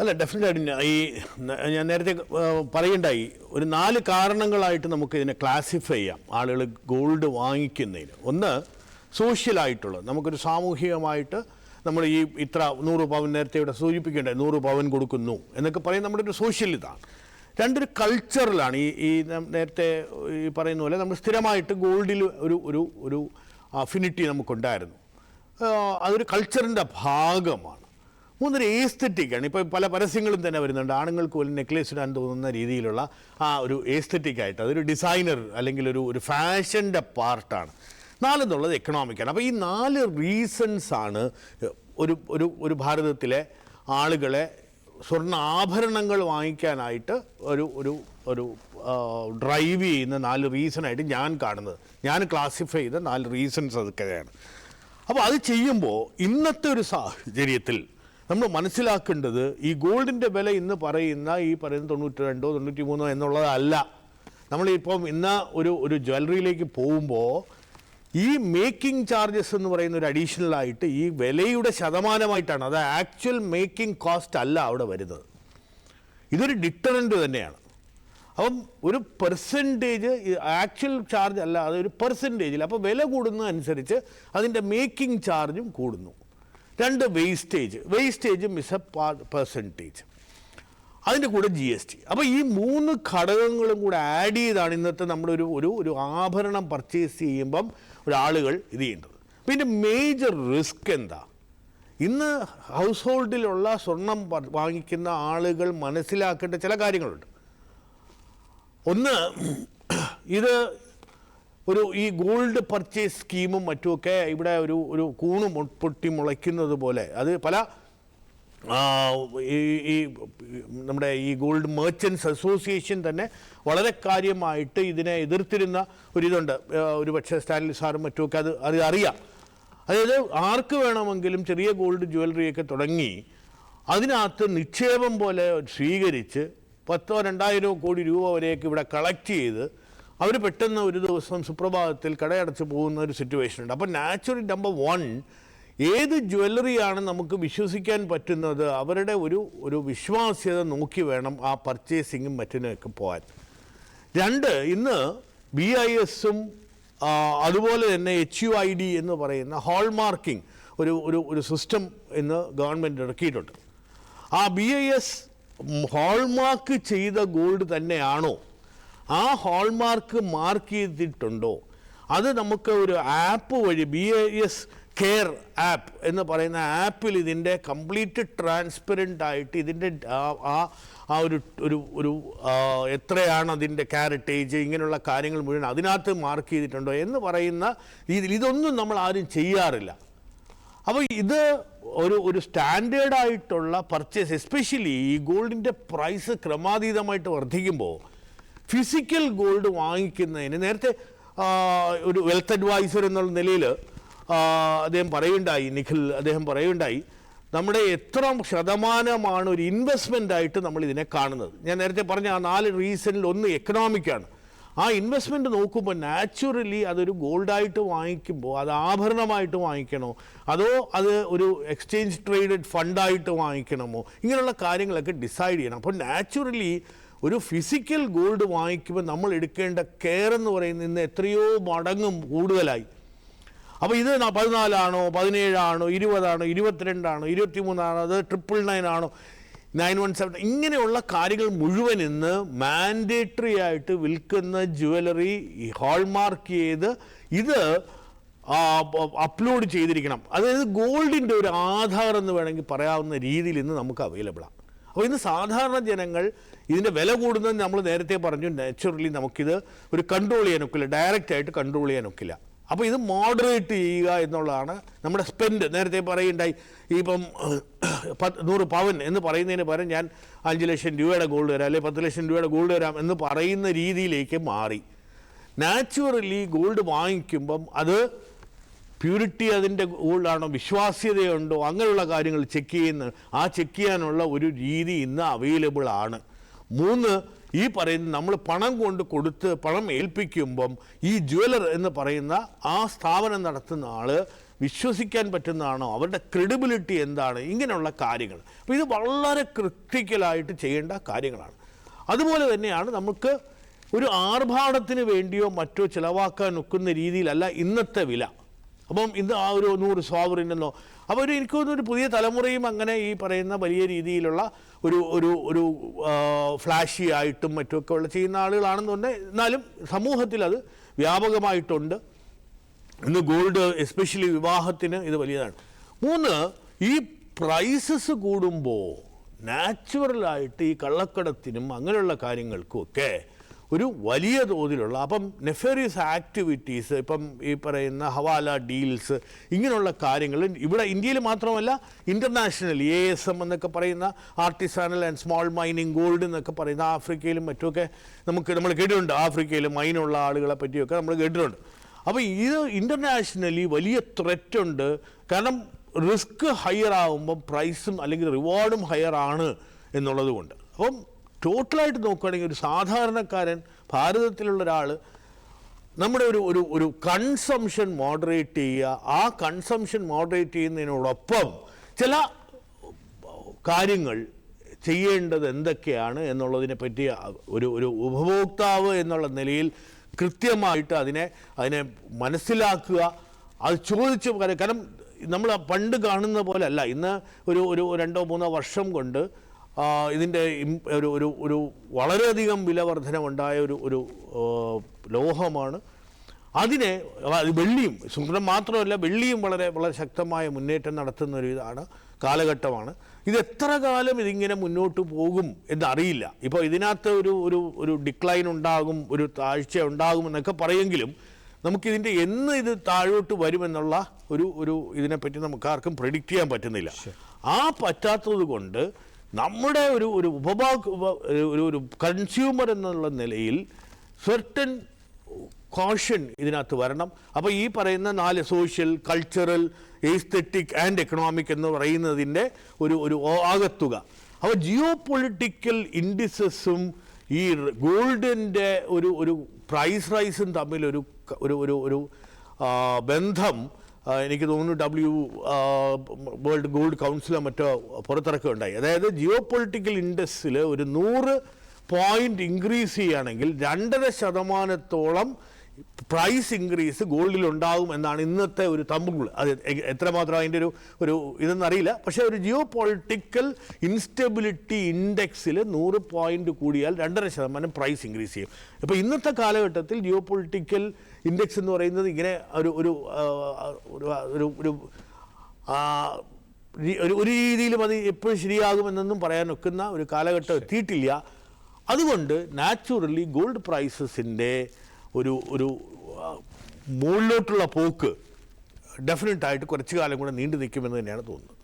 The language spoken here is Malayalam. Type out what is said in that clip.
അല്ല ഡെഫിനറ്റ് ഈ ഞാൻ നേരത്തെ പറയണ്ടായി. ഒരു നാല് കാരണങ്ങളായിട്ട് നമുക്ക് ഇതിനെ ക്ലാസിഫൈ ചെയ്യാം. ആളുകൾ ഗോൾഡ് വാങ്ങിക്കുന്നതിന്. ഒന്ന് സോഷ്യലായിട്ടുള്ളത് നമുക്കൊരു സാമൂഹികമായിട്ട് നമ്മൾ ഈ ഇത്ര നൂറ് പവൻ നേരത്തെ ഇവിടെ സൂചിപ്പിക്കേണ്ടത് നൂറ് പവൻ കൊടുക്കുന്നു എന്നൊക്കെ പറയും നമ്മുടെ ഒരു സോഷ്യൽ ഇതാണ്. രണ്ടൊരു കൾച്ചറിലാണ് ഈ ഈ നേരത്തെ ഈ പറയുന്ന പോലെ നമ്മൾ സ്ഥിരമായിട്ട് ഗോൾഡിൽ ഒരു ഒരു ഒരു അഫിനിറ്റി നമുക്കുണ്ടായിരുന്നു. അതൊരു കൾച്ചറിന്റെ ഭാഗമാണ്. മൂന്നൊരു ഏസ്തറ്റിക്കാണ് ഇപ്പോൾ പല പരസ്യങ്ങളും തന്നെ വരുന്നുണ്ട്. ആണുങ്ങൾക്ക് പോലും നെക്ലേസ് ഇടാൻ തോന്നുന്ന രീതിയിലുള്ള ആ ഒരു ഏസ്തറ്റിക്കായിട്ട് അതൊരു ഡിസൈനർ അല്ലെങ്കിൽ ഒരു ഒരു ഫാഷന്റെ പാർട്ടാണ് നാലെന്നുള്ളത് എക്കണോമിക്കാണ് അപ്പോൾ ഈ നാല് റീസൺസ് ആണ് ഒരു ഒരു ഒരു ഭാരതത്തിലെ ആളുകളെ സ്വർണ ആഭരണങ്ങൾ വാങ്ങിക്കാനായിട്ട് ഒരു ഒരു ഒരു ഡ്രൈവ് ചെയ്യുന്ന നാല് റീസണായിട്ട് ഞാൻ കാണുന്നത്. ഞാൻ ക്ലാസിഫൈ ചെയ്ത നാല് റീസൺസ് അതൊക്കെയാണ്. അപ്പോൾ അത് ചെയ്യുമ്പോൾ ഇന്നത്തെ ഒരു സാഹചര്യത്തിൽ നമ്മൾ മനസ്സിലാക്കേണ്ടത് ഈ ഗോൾഡിന്റെ വില ഇന്ന് പറയുന്ന ഈ പറയുന്ന തൊണ്ണൂറ്റി രണ്ടോ തൊണ്ണൂറ്റി മൂന്നോ എന്നുള്ളതല്ല. നമ്മളിപ്പം ഇന്ന് ഒരു ഒരു ജ്വല്ലറിയിലേക്ക് പോകുമ്പോൾ ഈ മേക്കിംഗ് ചാർജസ് എന്ന് പറയുന്ന ഒരു അഡീഷണൽ ആയിട്ട് ഈ വിലയുടെ ശതമാനമായിട്ടാണ്. അത് ആക്ച്വൽ മേക്കിംഗ് കോസ്റ്റ് അല്ല അവിടെ വരുന്നത്. ഇതൊരു ഡിറ്ററന്റ് തന്നെയാണ്. അപ്പം ഒരു പെർസെന്റേജ് ആക്ച്വൽ ചാർജ് അല്ല അതൊരു പെർസെന്റേജിൽ അപ്പോൾ വില കൂടുന്നതനുസരിച്ച് അതിന്റെ മേക്കിംഗ് ചാർജും കൂടുന്നു. രണ്ട് wastage wastage miss a percentage അതിന്റെ കൂടെ ജി എസ് ടി അപ്പോൾ ഈ മൂന്ന് ഘടകങ്ങളും കൂടെ ആഡ് ചെയ്താണ് ഇന്നത്തെ നമ്മുടെ ഒരു ഒരു ഒരു ആഭരണം പർച്ചേസ് ചെയ്യുമ്പം ഒരാളുകൾ ഇത് ചെയ്യേണ്ടത് പിന്നെ മേജർ റിസ്ക് എന്താ? ഇന്ന് ഹൗസ് ഹോൾഡിലുള്ള സ്വർണം വാങ്ങിക്കുന്ന ആളുകൾ മനസ്സിലാക്കേണ്ട ചില കാര്യങ്ങളുണ്ട്. ഒന്ന് ഇത് ഒരു ഈ ഗോൾഡ് പർച്ചേസ് സ്കീമും മറ്റുമൊക്കെ ഇവിടെ ഒരു ഒരു കൂണ് പൊട്ടി മുളയ്ക്കുന്നത് പോലെ. അത് പല ഈ നമ്മുടെ ഈ ഗോൾഡ് മേർച്ചൻസ് അസോസിയേഷൻ തന്നെ വളരെ കാര്യമായിട്ട് ഇതിനെ എതിർത്തിരുന്ന ഒരിതുണ്ട്. ഒരു പക്ഷേ സ്റ്റാൻലി സാറും മറ്റുമൊക്കെ അത് അത് അറിയാം. അതായത് ആർക്ക് വേണമെങ്കിലും ചെറിയ ഗോൾഡ് ജ്വല്ലറിയൊക്കെ തുടങ്ങി അതിനകത്ത് നിക്ഷേപം പോലെ സ്വീകരിച്ച് പത്തോ രണ്ടായിരമോ കോടി രൂപ വരെയൊക്കെ ഇവിടെ കളക്ട് ചെയ്ത് അവർ പെട്ടെന്ന് ഒരു ദിവസം സുപ്രഭാതത്തിൽ കടയടച്ച് പോകുന്ന ഒരു സിറ്റുവേഷൻ ഉണ്ട്. അപ്പോൾ നാച്ചുറൽ നമ്പർ വൺ ഏത് ജ്വല്ലറിയാണ് നമുക്ക് വിശ്വസിക്കാൻ പറ്റുന്നത്? അവരുടെ ഒരു ഒരു വിശ്വാസ്യത നോക്കി വേണം ആ പർച്ചേസിങ്ങും മറ്റിനൊക്കെ പോകാൻ രണ്ട് ഇന്ന് ബി ഐ എസും അതുപോലെ തന്നെ എച്ച് യു ഐ ഡി എന്ന് പറയുന്ന ഹോൾമാർക്കിംഗ് ഒരു ഒരു ഒരു സിസ്റ്റം ഇന്ന് ഗവൺമെന്റ് ഇറക്കിയിട്ടുണ്ട്. ആ ബി ഐ എസ് ഹോൾമാർക്ക് ചെയ്ത ഗോൾഡ് തന്നെയാണോ? ആ ഹോൾമാർക്ക് മാർക്ക് ചെയ്തിട്ടുണ്ടോ? അത് നമുക്ക് ഒരു ആപ്പ് വഴി B A S care app എന്ന് പറയുന്ന ആപ്പിൽ ഇതിന്റെ കംപ്ലീറ്റ് ട്രാൻസ്പെറന്റ് ആയിട്ട് ഇതിന്റെ ആ- ആ ഒരു ഒരു ഒരു എത്രയാണ് അതിന്റെ ക്യാരറ്റേജ് ഇങ്ങനെയുള്ള കാര്യങ്ങൾ മുഴുവൻ അതിനകത്ത് മാർക്ക് ചെയ്തിട്ടുണ്ടോ എന്ന് പറയുന്ന രീതിയിൽ ഇതൊന്നും നമ്മൾ ആരും ചെയ്യാറില്ല. അപ്പോൾ ഇത് ഒരു ഒരു സ്റ്റാൻഡേർഡായിട്ടുള്ള പർച്ചേസ് എസ്പെഷ്യലി ഈ ഗോൾഡിന്റെ പ്രൈസ് ക്രമാതീതമായിട്ട് വർദ്ധിക്കുമ്പോൾ ഫിസിക്കൽ ഗോൾഡ് വാങ്ങിക്കുന്നതിന് നേരത്തെ ഒരു വെൽത്ത് അഡ്വൈസർ എന്നുള്ള നിലയിൽ അദ്ദേഹം പറയുണ്ടായി നിഖിൽ അദ്ദേഹം പറയുണ്ടായി നമ്മുടെ എത്ര ശതമാനമാണ് ഒരു ഇൻവെസ്റ്റ്മെന്റ് ആയിട്ട് നമ്മൾ ഇതിനെ കാണുന്നത്? ഞാൻ നേരത്തെ പറഞ്ഞ ആ നാല് റീസണിൽ ഒന്ന് എക്കണോമിക്കാണ് ആ ഇൻവെസ്റ്റ്മെന്റ് നോക്കുമ്പോൾ നാച്ചുറലി അതൊരു ഗോൾഡായിട്ട് വാങ്ങിക്കുമ്പോൾ അത് ആഭരണമായിട്ട് വാങ്ങിക്കണോ? അതോ അത് ഒരു എക്സ്ചേഞ്ച് ട്രേഡഡ് ഫണ്ടായിട്ട് വാങ്ങിക്കണമോ? ഇങ്ങനെയുള്ള കാര്യങ്ങളൊക്കെ ഡിസൈഡ് ചെയ്യണം. അപ്പോൾ നാച്ചുറലി ഒരു ഫിസിക്കൽ ഗോൾഡ് വാങ്ങിക്കുമ്പോൾ നമ്മൾ എടുക്കേണ്ട കെയർ എന്ന് പറയുന്നത് ഇന്ന് എത്രയോ മടങ്ങും കൂടുതലായി. അപ്പോൾ ഇത് പതിനാലാണോ പതിനേഴാണോ ഇരുപതാണോ ഇരുപത്തിരണ്ടാണോ ഇരുപത്തിമൂന്നാണോ അത് ട്രിപ്പിൾ നയൻ ആണോ നയൻ വൺ സെവൻ ഇങ്ങനെയുള്ള കാര്യങ്ങൾ മുഴുവൻ ഇന്ന് മാൻഡേറ്ററി ആയിട്ട് വിൽക്കുന്ന ജുവലറി ഹോൾമാർക്ക് ചെയ്ത് ഇത് അപ്ലോഡ് ചെയ്തിരിക്കണം. അതായത് ഗോൾഡിന്റെ ഒരു ആധാർ എന്ന് വേണമെങ്കിൽ പറയാവുന്ന രീതിയിൽ ഇന്ന് നമുക്ക് അവൈലബിളാണ് അപ്പോൾ ഇന്ന് സാധാരണ ജനങ്ങൾ ഇതിന്റെ വില കൂടുന്നത് നമ്മൾ നേരത്തെ പറഞ്ഞു നാച്ചുറലി നമുക്കിത് ഒരു കൺട്രോൾ ചെയ്യാൻ ഒക്കില്ല ഡയറക്റ്റ് ആയിട്ട് കൺട്രോൾ ചെയ്യാൻ ഒക്കില്ല. അപ്പോൾ ഇത് മോഡറേറ്റ് ചെയ്യുക എന്നുള്ളതാണ് നമ്മുടെ സ്പെൻഡ് നേരത്തെ പറയുണ്ടായി ഇപ്പം പത്ത് നൂറ് പവൻ എന്ന് പറയുന്നതിന് പകരം ഞാൻ അഞ്ച് ലക്ഷം രൂപയുടെ ഗോൾഡ് തരാം അല്ലെങ്കിൽ പത്ത് ലക്ഷം രൂപയുടെ ഗോൾഡ് തരാം എന്ന് പറയുന്ന രീതിയിലേക്ക് മാറി. നാച്ചുറലി ഗോൾഡ് വാങ്ങിക്കുമ്പം അത് പ്യൂരിറ്റി അതിന്റെ ഉള്ളാണോ വിശ്വാസ്യതയുണ്ടോ അങ്ങനെയുള്ള കാര്യങ്ങൾ ചെക്ക് ചെയ്യുന്ന ആ ചെക്ക് ചെയ്യാനുള്ള ഒരു രീതി ഇന്ന് അവൈലബിൾ ആണ്. മൂന്ന് ഈ പറയുന്ന നമ്മൾ പണം കൊണ്ട് കൊടുത്ത് പണം ഏൽപ്പിക്കുമ്പം ഈ ജ്വല്ലർ എന്ന് പറയുന്ന ആ സ്ഥാപനം നടത്തുന്ന ആൾ വിശ്വസിക്കാൻ പറ്റുന്നതാണോ അവരുടെ ക്രെഡിബിലിറ്റി എന്താണ് ഇങ്ങനെയുള്ള കാര്യങ്ങൾ. അപ്പോൾ ഇത് വളരെ ക്രിട്ടിക്കലായിട്ട് ചെയ്യേണ്ട കാര്യങ്ങളാണ്. അതുപോലെ തന്നെയാണ് നമുക്ക് ഒരു ആർഭാടത്തിന് വേണ്ടിയോ മറ്റോ ചിലവാക്കാൻ ഒക്കുന്ന രീതിയിലല്ല ഇന്നത്തെ വില. അപ്പം ഇന്ന് ആ ഒരു നൂറ് സ്വാവറിനെന്നോ അപ്പോൾ ഒരു എനിക്ക് തോന്നുന്നു ഒരു പുതിയ തലമുറയും അങ്ങനെ ഈ പറയുന്ന വലിയ രീതിയിലുള്ള ഒരു ഒരു ഒരു ഫ്ലാഷി ആയിട്ടും മറ്റുമൊക്കെ ഉള്ള ചെയ്യുന്ന ആളുകളാണെന്നുണ്ട് എന്നാലും സമൂഹത്തിൽ അത് വ്യാപകമായിട്ടുണ്ട്. ഇന്ന് ഗോൾഡ് എസ്പെഷ്യലി വിവാഹത്തിന് ഇത് വലിയതാണ്. മൂന്ന് ഈ പ്രൈസസ് കൂടുമ്പോൾ നാച്ചുറലായിട്ട് ഈ കള്ളക്കടത്തിനും അങ്ങനെയുള്ള കാര്യങ്ങൾക്കും ഒക്കെ ഒരു വലിയ തോതിലുള്ള അപ്പം നെഫേറിയസ് ആക്ടിവിറ്റീസ് ഇപ്പം ഈ പറയുന്ന ഹവാല ഡീൽസ് ഇങ്ങനെയുള്ള കാര്യങ്ങൾ ഇവിടെ ഇന്ത്യയിൽ മാത്രമല്ല ഇന്റർനാഷണൽ എ എസ് എം എന്നൊക്കെ പറയുന്ന artisanal and small mining gold എന്നൊക്കെ പറയുന്ന ആഫ്രിക്കയിലും മറ്റുമൊക്കെ നമുക്ക് നമ്മൾ കേട്ടിട്ടുണ്ട്. ആഫ്രിക്കയിൽ മൈനുള്ള ആളുകളെ പറ്റിയൊക്കെ നമ്മൾ കേട്ടിട്ടുണ്ട്. അപ്പോൾ ഇത് ഇന്റർനാഷണലി വലിയ ത്രെറ്റുണ്ട് കാരണം റിസ്ക് ഹയർ ആകുമ്പം പ്രൈസും അല്ലെങ്കിൽ റിവാർഡും ഹയർ ആണ് എന്നുള്ളത് കൊണ്ട്. അപ്പം ടോട്ടലായിട്ട് നോക്കുകയാണെങ്കിൽ ഒരു സാധാരണക്കാരൻ ഭാരതത്തിലുള്ള ഒരാൾ നമ്മുടെ ഒരു ഒരു ഒരു കൺസംഷൻ മോഡറേറ്റ് ചെയ്യുക. ആ കൺസംഷൻ മോഡറേറ്റ് ചെയ്യുന്നതിനോടൊപ്പം ചില കാര്യങ്ങൾ ചെയ്യേണ്ടത് എന്തൊക്കെയാണ് എന്നുള്ളതിനെ പറ്റി ഒരു ഒരു ഉപഭോക്താവ് എന്നുള്ള നിലയിൽ കൃത്യമായിട്ട് അതിനെ അതിനെ മനസ്സിലാക്കുക. അത് ചോദിച്ച് കാരണം നമ്മൾ പണ്ട് കാണുന്ന പോലെ അല്ല. ഇന്ന് ഒരു ഒരു രണ്ടോ മൂന്നോ വർഷം കൊണ്ട് ഇതിന്റെ ഒരു ഒരു ഒരു വളരെയധികം വില വർധനമുണ്ടായ ഒരു ഒരു ലോഹമാണ്. അതിനെ വെള്ളിയും സ്വർണം മാത്രമല്ല വെള്ളിയും വളരെ വളരെ ശക്തമായ മുന്നേറ്റം നടത്തുന്ന ഒരു ഇതാണ് കാലഘട്ടമാണ്. ഇത് എത്ര കാലം ഇതിങ്ങനെ മുന്നോട്ട് പോകും എന്നറിയില്ല. ഇപ്പോൾ ഇതിനകത്ത് ഒരു ഒരു ഒരു ഡിക്ലൈൻ ഉണ്ടാകും ഒരു താഴ്ച ഉണ്ടാകും എന്നൊക്കെ പറയുമെങ്കിലും നമുക്കിതിന്റെ എന്ന് ഇത് താഴോട്ട് വരുമെന്നുള്ള ഒരു ഒരു ഇതിനെപ്പറ്റി നമുക്ക് ആർക്കും പ്രെഡിക്റ്റ് ചെയ്യാൻ പറ്റുന്നില്ല. ആ പറ്റാത്തത് കൊണ്ട് നമ്മുടെ ഒരു ഒരു ഉപഭോക് ഒരു ഒരു കൺസ്യൂമർ എന്നുള്ള നിലയിൽ സെർട്ടൻ കോഷൻ ഇതിനകത്ത് വരണം. അപ്പോൾ ഈ പറയുന്ന നാല് social cultural aesthetic and economic എന്ന് പറയുന്നതിന്റെ ഒരു ഒരു ആകത്തുക. അപ്പോൾ ജിയോ പൊളിറ്റിക്കൽ ഇൻഡിസസും ഈ ഗോൾഡിന്റെ ഒരു ഒരു പ്രൈസ് റൈസും തമ്മിലൊരു ഒരു ഒരു ബന്ധം എനിക്ക് തോന്നുന്നു ഡബ്ല്യു വേൾഡ് ഗോൾഡ് കൗൺസിലോ മറ്റോ പുറത്തിറക്കുകയുണ്ടായി അതായത് ജിയോ പൊളിറ്റിക്കൽ ഇൻഡെക്സിൽ ഒരു നൂറ് പോയിന്റ് ഇൻക്രീസ് ചെയ്യുകയാണെങ്കിൽ രണ്ടര ശതമാനത്തോളം പ്രൈസ് ഇൻക്രീസ് ഗോൾഡിൽ ഉണ്ടാകും എന്നാണ് ഇന്നത്തെ ഒരു തമ്പുകൾ. അത് എത്രമാത്രം അതിന്റെ ഒരു ഒരു ഇതെന്നറിയില്ല. പക്ഷേ ഒരു ജിയോ പൊളിറ്റിക്കൽ ഇൻസ്റ്റെബിലിറ്റി ഇൻഡെക്സിൽ നൂറ് പോയിന്റ് കൂടിയാൽ രണ്ടര ശതമാനം പ്രൈസ് ഇൻക്രീസ് ചെയ്യും. അപ്പോൾ ഇന്നത്തെ കാലഘട്ടത്തിൽ ജിയോ പൊളിറ്റിക്കൽ ഇൻഡെക്സ് എന്ന് പറയുന്നത് ഇങ്ങനെ ഒരു ഒരു ഒരു ഒരു ഒരു രീതിയിലും അത് എപ്പോഴും ശരിയാകുമെന്നൊന്നും പറയാൻ ഒക്കുന്ന ഒരു കാലഘട്ടം എത്തിയിട്ടില്ല. അതുകൊണ്ട് നാച്ചുറലി ഗോൾഡ് പ്രൈസസിന്റെ ഒരു ഒരു മുകളിലോട്ടുള്ള പോക്ക് ഡെഫിനറ്റായിട്ട് കുറച്ച് കാലം കൂടെ നീണ്ടു നിൽക്കുമെന്ന് തന്നെയാണ് തോന്നുന്നത്.